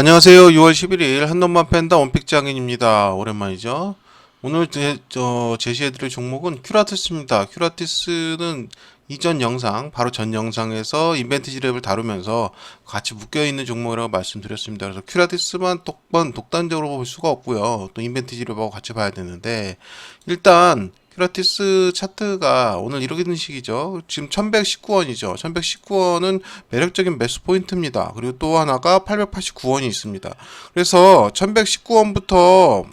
안녕하세요. 6월 11일 한돈만 팬다 원픽 장인입니다. 오랜만이죠. 오늘 제, 저, 제시해드릴 종목은 큐라티스입니다. 큐라티스는 이전 영상, 바로 전 영상에서 인벤트 지랩을 다루면서 같이 묶여 있는 종목이라고 말씀드렸습니다. 그래서 큐라티스만 독번, 독단적으로 볼 수가 없고요. 또 인벤트 지랩하고 같이 봐야 되는데, 일단, 큐라티스 차트가 오늘 이렇게 된 식이죠. 지금 1119원이죠. 1119원은 매력적인 매수 포인트입니다. 그리고 또 하나가 889원이 있습니다. 그래서 1119원부터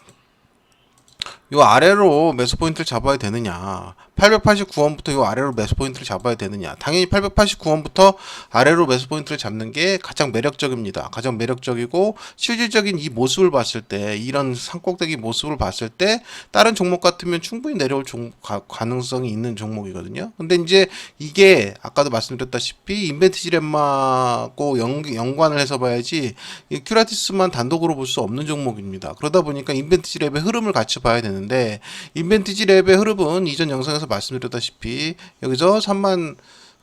요 아래로 매수 포인트를 잡아야 되느냐. 889원부터 요 아래로 매수 포인트를 잡아야 되느냐. 당연히 889원부터 아래로 매수 포인트를 잡는 게 가장 매력적입니다. 가장 매력적이고 실질적인 이 모습을 봤을 때 이런 산꼭대기 모습을 봤을 때 다른 종목 같으면 충분히 내려올 종, 가, 가능성이 있는 종목이거든요. 근데 이제 이게 아까도 말씀드렸다시피 인벤트 지렘마고 연, 연관을 해서 봐야지 이 큐라티스만 단독으로 볼 수 없는 종목입니다. 그러다 보니까 인벤트 지랩의 흐름을 같이 봐야 되는 데 인벤트 지랩의 흐름은 이전 영상에서 말씀드렸다시피 여기서 3만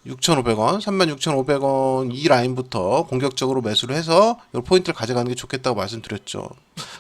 6,500원, 36,500원 이 라인부터 공격적으로 매수를 해서 이 포인트를 가져가는 게 좋겠다고 말씀드렸죠.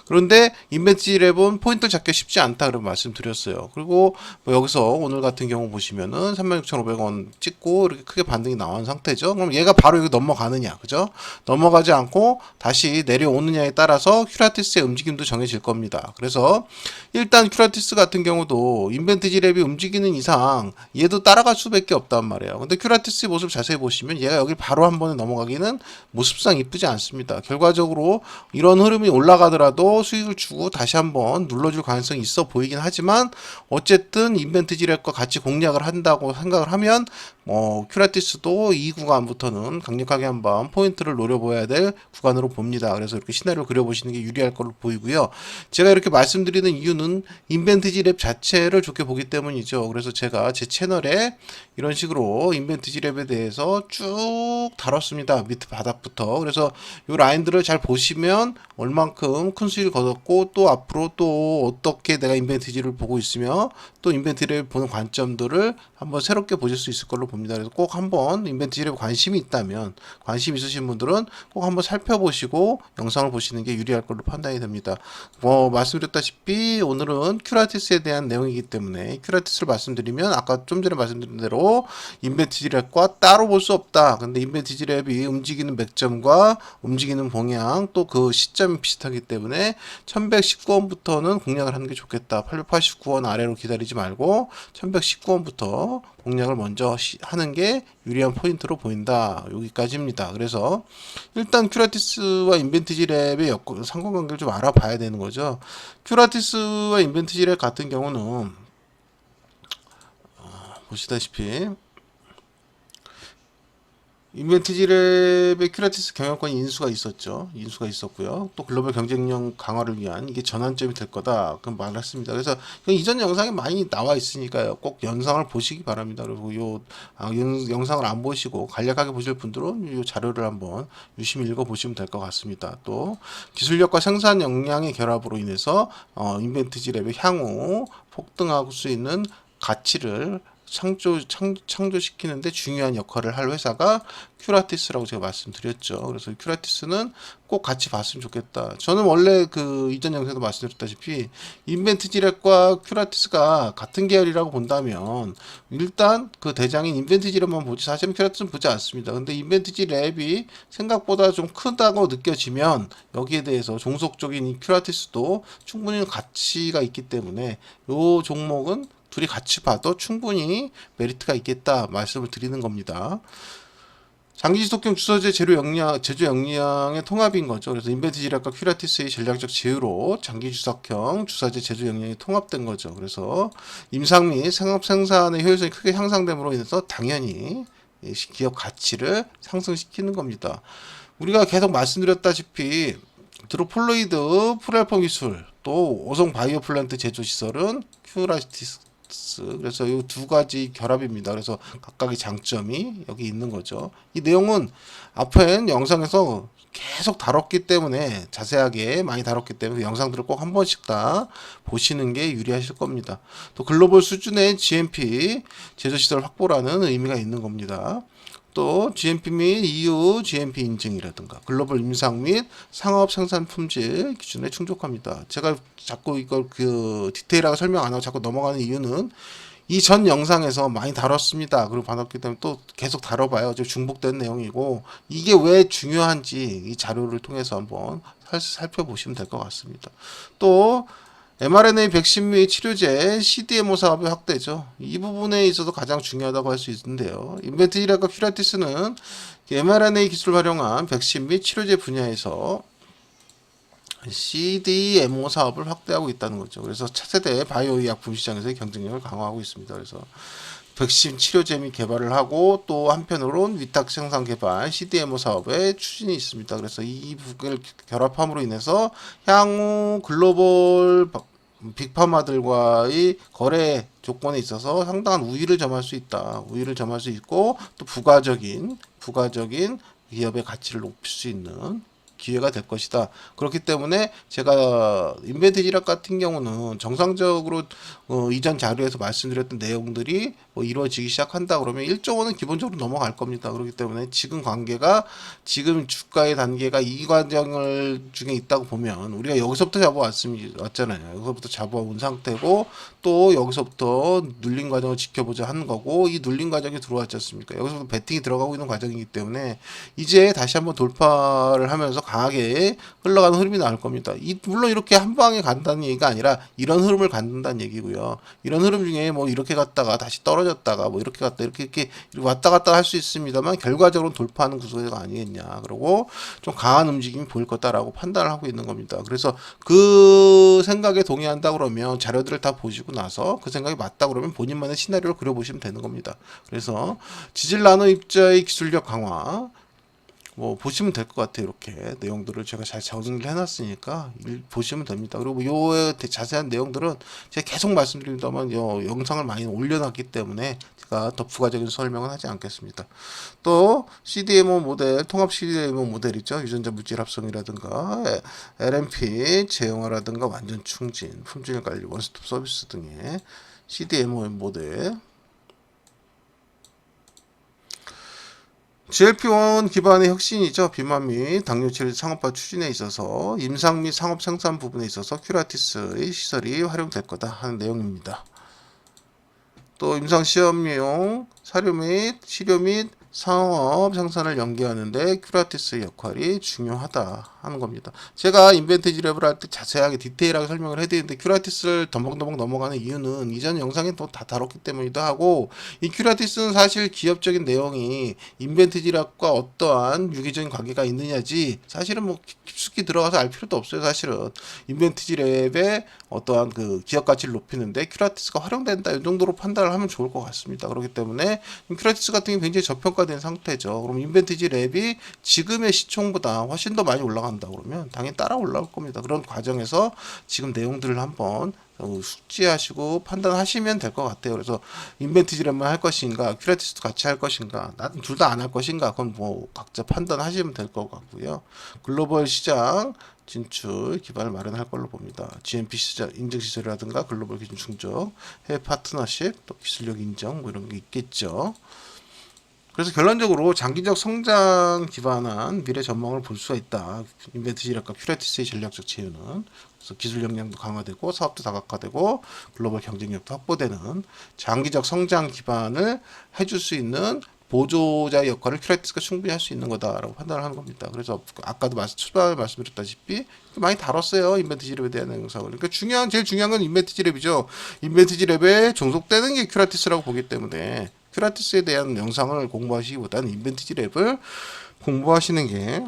그런데 인벤치 랩은 포인트를 잡기 쉽지 않다 그런 말씀드렸어요. 그리고 뭐 여기서 오늘 같은 경우 보시면은 36,500원 찍고 이렇게 크게 반등이 나온 상태죠. 그럼 얘가 바로 여기 넘어가느냐, 그죠? 넘어가지 않고 다시 내려오느냐에 따라서 큐라티스의 움직임도 정해질 겁니다. 그래서 일단 큐라티스 같은 경우도 인벤트지 랩이 움직이는 이상 얘도 따라갈 수밖에 없단 말이에요. 근데 큐라티스의 모습 자세히 보시면 얘가 여기 바로 한 번에 넘어가기는 모습상 이쁘지 않습니다. 결과적으로 이런 흐름이 올라가더라도 수익을 주고 다시 한번 눌러줄 가능성이 있어 보이긴 하지만 어쨌든 인벤트 지랩과 같이 공략을 한다고 생각을 하면 뭐 큐라티스도 이 구간부터는 강력하게 한번 포인트를 노려보아야 될 구간으로 봅니다. 그래서 이렇게 시나리오를 그려보시는 게 유리할 걸로 보이고요. 제가 이렇게 말씀드리는 이유는 인벤트지 랩 자체를 좋게 보기 때문이죠. 그래서 제가 제 채널에 이런 식으로 인벤트지 랩에 대해서 쭉 다뤘습니다. 밑에 바닥부터. 그래서 이 라인들을 잘 보시면 얼만큼 큰 수익을 거뒀고 또 앞으로 또 어떻게 내가 인벤트지를 보고 있으며 또 인벤트지를 보는 관점들을 한번 새롭게 보실 수 있을 걸로 봅니다. 그래서 꼭 한번 인벤트지에 관심이 있다면 관심 있으신 분들은 꼭 한번 살펴보시고 영상을 보시는 게 유리할 걸로 판단이 됩니다. 뭐 말씀드렸다시피 오늘은 큐라티스에 대한 내용이기 때문에 큐라티스를 말씀드리면 아까 좀 전에 말씀드린 대로 인벤트지랩과 따로 볼 수 없다. 근데 인벤트지랩이 움직이는 맥점과 움직이는 방향 또 그 시점이 비슷하기 때문에 1119원부터는 공략을 하는 게 좋겠다. 889원 아래로 기다리지 말고 1119원부터 공략을 먼저 시- 하는 게 유리한 포인트로 보인다. 여기까지입니다. 그래서 일단 큐라티스와 인벤트지랩의 엮- 상관관계를 좀 알아봐야 되는 거죠. 큐라티스와 인벤트지랩 같은 경우는 어, 보시다시피 인벤트지랩의 큐라티스 경영권 인수가 있었죠. 인수가 있었고요. 또 글로벌 경쟁력 강화를 위한 이게 전환점이 될 거다. 그럼 말했습니다. 그래서 이전 영상에 많이 나와 있으니까요. 꼭 영상을 보시기 바랍니다. 그리고 요 아, 영, 영상을 안 보시고 간략하게 보실 분들은 이 자료를 한번 유심히 읽어 보시면 될 것 같습니다. 또 기술력과 생산 역량의 결합으로 인해서 어, 인벤트지랩의 향후 폭등할 수 있는 가치를 창조 창, 창조시키는데 중요한 역할을 할 회사가 큐라티스라고 제가 말씀드렸죠. 그래서 큐라티스는 꼭 같이 봤으면 좋겠다. 저는 원래 그 이전 영상에도 말씀드렸다시피 인벤트 지랩과 큐라티스가 같은 계열이라고 본다면 일단 그 대장인 인벤트 지랩만 보지 사실은 큐라티스는 보지 않습니다. 근데 인벤트 지랩이 생각보다 좀 크다고 느껴지면 여기에 대해서 종속적인 이 큐라티스도 충분히 가치가 있기 때문에 이 종목은 둘이 같이 봐도 충분히 메리트가 있겠다 말씀을 드리는 겁니다. 장기 지속형 주소재 재료 역량, 제조 역량의 통합인 거죠. 그래서 인벤트 지략과 큐라티스의 전략적 제휴로 장기 주석형 주사제 제조 역량이 통합된 거죠. 그래서 임상 및 생업 생산의 효율성이 크게 향상됨으로 인해서 당연히 이 기업 가치를 상승시키는 겁니다. 우리가 계속 말씀드렸다시피 드로폴로이드 프로알폼 기술 또 오성 바이오 플란트 제조 시설은 큐라티스 그래서 이 두 가지 결합입니다. 그래서 각각의 장점이 여기 있는 거죠. 이 내용은 앞엔 영상에서 계속 다뤘기 때문에 자세하게 많이 다뤘기 때문에 그 영상들을 꼭 한 번씩 다 보시는 게 유리하실 겁니다. 또 글로벌 수준의 GMP 제조시설 확보라는 의미가 있는 겁니다. 또 GMP 및 EU GMP 인증이라든가 글로벌 임상 및 상업 생산 품질 기준에 충족합니다. 제가 자꾸 이걸 그 디테일하게 설명 안 하고 자꾸 넘어가는 이유는 이 전 영상에서 많이 다뤘습니다. 그리고 반갑기 때문에 또 계속 다뤄봐요. 좀 중복된 내용이고 이게 왜 중요한지 이 자료를 통해서 한번 살- 살펴보시면 될 것 같습니다. 또 mRNA 백신 및 치료제 CDMO 사업의 확대죠. 이 부분에 있어서 가장 중요하다고 할 수 있는데요. 인벤트리라과 큐라티스는 mRNA 기술을 활용한 백신 및 치료제 분야에서 CDMO 사업을 확대하고 있다는 거죠. 그래서 차세대 바이오 의약품 시장에서의 경쟁력을 강화하고 있습니다. 그래서 백신 치료제 및 개발을 하고 또 한편으로는 위탁 생산 개발 CDMO 사업에 추진이 있습니다. 그래서 이 부분을 결합함으로 인해서 향후 글로벌 바- 빅파마들과의 거래 조건에 있어서 상당한 우위를 점할 수 있다. 우위를 점할 수 있고 또 부가적인 부가적인 기업의 가치를 높일 수 있는 기회가 될 것이다. 그렇기 때문에 제가 인벤트 지락 같은 경우는 정상적으로 어, 이전 자료에서 말씀드렸던 내용들이 뭐 이루어지기 시작한다 그러면 1조 원은 기본적으로 넘어갈 겁니다. 그렇기 때문에 지금 관계가 지금 주가의 단계가 이 과정을 중에 있다고 보면 우리가 여기서부터 잡아왔습니다. 왔잖아요. 여기서부터 잡아온 상태고 또 여기서부터 눌린 과정을 지켜보자 하는 거고 이 눌린 과정이 들어왔지 않습니까? 여기서부터 배팅이 들어가고 있는 과정이기 때문에 이제 다시 한번 돌파를 하면서 강하게 흘러가는 흐름이 나올 겁니다. 이, 물론 이렇게 한 방에 간다는 얘기가 아니라 이런 흐름을 갖는다는 얘기고요. 이런 흐름 중에 뭐 이렇게 갔다가 다시 떨어 졌다가 뭐 이렇게 갔다 이렇게 이렇게 왔다 갔다 할 수 있습니다만 결과적으로 돌파하는 구조가 아니겠냐. 그리고 좀 강한 움직임이 보일 거다라고 판단을 하고 있는 겁니다. 그래서 그 생각에 동의한다 그러면 자료들을 다 보시고 나서 그 생각이 맞다 그러면 본인만의 시나리오를 그려보시면 되는 겁니다. 그래서 지질 나노 입자의 기술력 강화 뭐 보시면 될 것 같아요. 이렇게 내용들을 제가 잘 정리를 해놨으니까 일- 보시면 됩니다. 그리고 대- 자세한 내용들은 제가 계속 말씀드립니다만 요 영상을 많이 올려놨기 때문에 제가 더 부가적인 설명은 하지 않겠습니다. 또 CDMO 모델, 통합 CDMO 모델이죠. 유전자 물질 합성이라든가 에- LMP 제형화라든가 완전 충진, 품질 관리, 원스톱 서비스 등의 CDMO 모델 GLP-1 기반의 혁신이죠. 비만 및 당뇨 치료 상업화 추진에 있어서 임상 및 상업 생산 부분에 있어서 큐라티스의 시설이 활용될 거다 하는 내용입니다. 또 임상 시험용 사료 및 시료 및 상업 생산을 연계하는데 큐라티스의 역할이 중요하다 하는 겁니다. 제가 인벤티지 랩을 할 때 자세하게 디테일하게 설명을 해드리는데 큐라티스를 덤벙덤벙 넘어가는 이유는 이전 영상에 또 다 다뤘기 때문이기도 하고 이 큐라티스는 사실 기업적인 내용이 인벤티지락과 어떠한 유기적인 관계가 있느냐지 사실은 뭐 깊숙이 들어가서 알 필요도 없어요 사실은 인벤티지 랩의 어떠한 그 기업 가치를 높이는데 큐라티스가 활용된다 이 정도로 판단을 하면 좋을 것 같습니다 그렇기 때문에 큐라티스 같은 게 굉장히 저평가 된 상태죠 그럼 인벤티지 랩이 지금의 시총보다 훨씬 더 많이 올라간다 그러면 당연히 따라 올라올 겁니다 그런 과정에서 지금 내용들을 한번 어, 숙지하시고 판단하시면 될 것 같아요. 그래서 인벤티지 랩만 할 것인가, 큐레티스도 같이 할 것인가, 둘 다 안 할 것인가, 그건 뭐 각자 판단하시면 될 것 같고요. 글로벌 시장 진출 기반을 마련할 걸로 봅니다. GMP 시장 인증 시설이라든가 글로벌 기준 충족, 해외 파트너십, 또 기술력 인정 뭐 이런 게 있겠죠. 그래서 결론적으로 장기적 성장 기반한 미래 전망을 볼 수가 있다. 인벤트지력과 큐레티스의 전략적 제휴는 그래서 기술 역량도 강화되고 사업도 다각화되고 글로벌 경쟁력도 확보되는 장기적 성장 기반을 해줄 수 있는 보조자의 역할을 큐레티스가 충분히 할 수 있는 거다라고 판단을 하는 겁니다. 그래서 아까도 초반에 말씀드렸다시피 많이 다뤘어요 인벤트지랩에 대한 영상을. 그러니까 중요한 제일 중요한 건 인벤트지랩이죠. 인벤트지랩에 종속되는 게 큐라티스라고 보기 때문에 큐라티스에 대한 영상을 공부하시기보다는 인벤트지랩을 공부하시는 게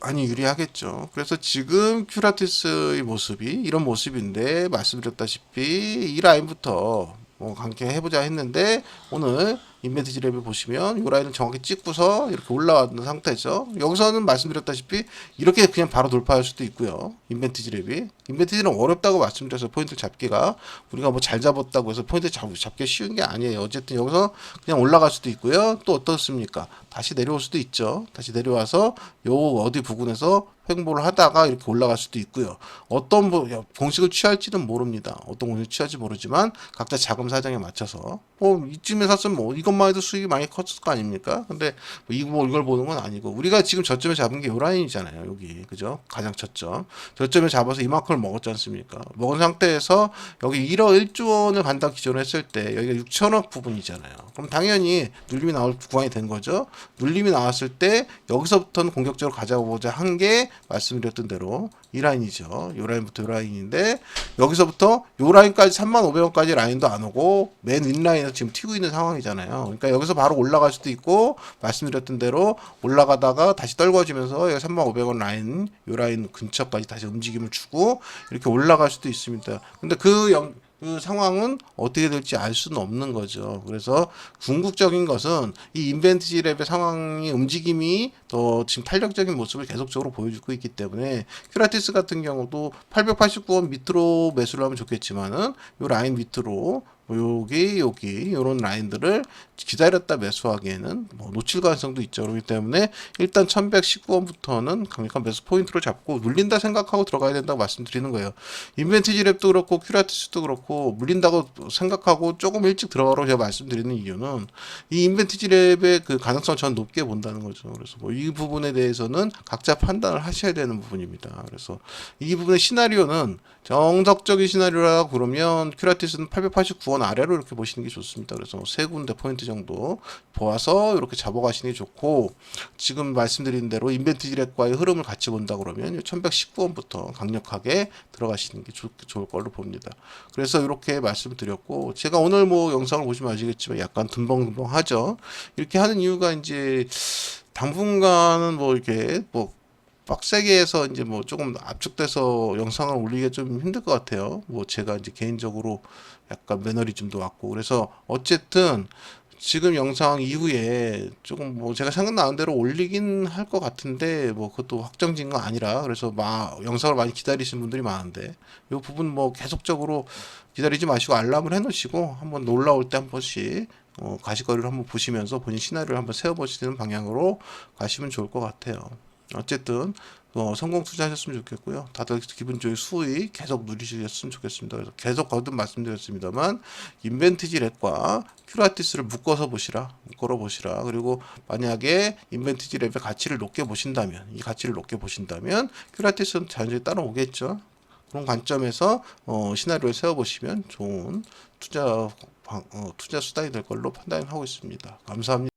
많이 유리하겠죠. 그래서 지금 큐라티스의 모습이 이런 모습인데 말씀드렸다시피 이 라인부터 뭐 함께 해보자 했는데 오늘 인벤티지 랩을 보시면 이 라인을 정확히 찍고서 이렇게 올라왔는 상태죠. 여기서는 말씀드렸다시피 이렇게 그냥 바로 돌파할 수도 있고요. 인벤티지 랩이 인벤티지는 어렵다고 말씀드려서 포인트 잡기가 우리가 뭐 잘 잡았다고 해서 포인트 잡, 잡기 쉬운 게 아니에요. 어쨌든 여기서 그냥 올라갈 수도 있고요. 또 어떻습니까? 다시 내려올 수도 있죠. 다시 내려와서 요 어디 부근에서 횡보를 하다가 이렇게 올라갈 수도 있고요. 어떤 뭐 공식을 취할지는 모릅니다. 어떤 공식을 취할지 모르지만 각자 자금 사정에 맞춰서 뭐 이쯤에 샀으면 뭐 이것만 것만 해도 수익이 많이 컸을 거 아닙니까? 근데 뭐 이거 이걸 보는 건 아니고 우리가 지금 저점에 잡은 게 요 라인이잖아요. 여기 그죠? 가장 저점. 저점에 잡아서 이만큼을 먹었지 않습니까? 먹은 상태에서 여기 1억 1조 원을 간다 기존 했을 때 여기가 6천억 부분이잖아요. 그럼 당연히 눌림이 나올 구간이 된 거죠. 눌림이 나왔을 때 여기서부터는 공격적으로 가져보자 한 게 말씀드렸던 대로 이 라인이죠. 요 라인부터 요 라인인데 여기서부터 요 라인까지 3,500원까지 라인도 안 오고 맨 윗라인에서 지금 튀고 있는 상황이잖아요. 그러니까 여기서 바로 올라갈 수도 있고 말씀드렸던 대로 올라가다가 다시 떨궈지면서 여기 3,500원 라인 요 라인 근처까지 다시 움직임을 주고 이렇게 올라갈 수도 있습니다. 근데 그 영, 그 상황은 어떻게 될지 알 수는 없는 거죠. 그래서 궁극적인 것은 이 인벤트지 랩의 상황이 움직임이 더 지금 탄력적인 모습을 계속적으로 보여주고 있기 때문에 큐라티스 같은 경우도 889원 밑으로 매수를 하면 좋겠지만은 요 라인 밑으로 뭐 여기 여기 요런 라인들을 기다렸다 매수하기에는 뭐 놓칠 가능성도 있죠. 그렇기 때문에 일단 1119원부터는 강력한 매수 포인트로 잡고 눌린다 생각하고 들어가야 된다고 말씀드리는 거예요. 인벤티지 랩도 그렇고 큐라티스도 그렇고 물린다고 생각하고 조금 일찍 들어가라고 제가 말씀드리는 이유는 이 인벤티지 랩의 그 가능성을 전 높게 본다는 거죠. 그래서 뭐 이 부분에 대해서는 각자 판단을 하셔야 되는 부분입니다. 그래서 이 부분의 시나리오는 정석적인 시나리오라고 그러면 큐라티스는 889원 아래로 이렇게 보시는 게 좋습니다. 그래서 세 군데 포인트 정도 보아서 이렇게 잡아가시는 게 좋고 지금 말씀드린 대로 인벤트지 랩과의 흐름을 같이 본다 그러면 1119원부터 강력하게 들어가시는 게 좋, 좋을 걸로 봅니다. 그래서 이렇게 말씀드렸고 제가 오늘 뭐 영상을 보시면 아시겠지만 약간 듬벙듬벙하죠. 이렇게 하는 이유가 이제 당분간은 뭐 이렇게 뭐 빡세게 해서 이제 뭐 조금 압축돼서 영상을 올리기가 좀 힘들 것 같아요. 뭐 제가 이제 개인적으로 약간 매너리즘도 왔고 그래서 어쨌든 지금 영상 이후에 조금 뭐 제가 생각나는 대로 올리긴 할 것 같은데 뭐 그것도 확정진 건 아니라 그래서 막 영상을 많이 기다리시는 분들이 많은데 이 부분 뭐 계속적으로 기다리지 마시고 알람을 해놓으시고 한번 놀라 올 때 한 번씩 어, 가시거리를 한번 보시면서 본인 시나리오를 한번 세워보시는 방향으로 가시면 좋을 것 같아요. 어쨌든 어, 성공 투자하셨으면 좋겠고요. 다들 기분 좋은 수익 계속 누리셨으면 좋겠습니다. 그래서 계속 거듭 말씀드렸습니다만 인벤티지 랩과 큐라티스를 묶어서 보시라, 묶어 보시라. 그리고 만약에 인벤티지 랩의 가치를 높게 보신다면, 이 가치를 높게 보신다면 큐라티스는 자연스레 따라오겠죠. 그런 관점에서 어, 시나리오를 세워보시면 좋은 투자 방- 어, 투자 수단이 될 걸로 판단하고 있습니다. 감사합니다.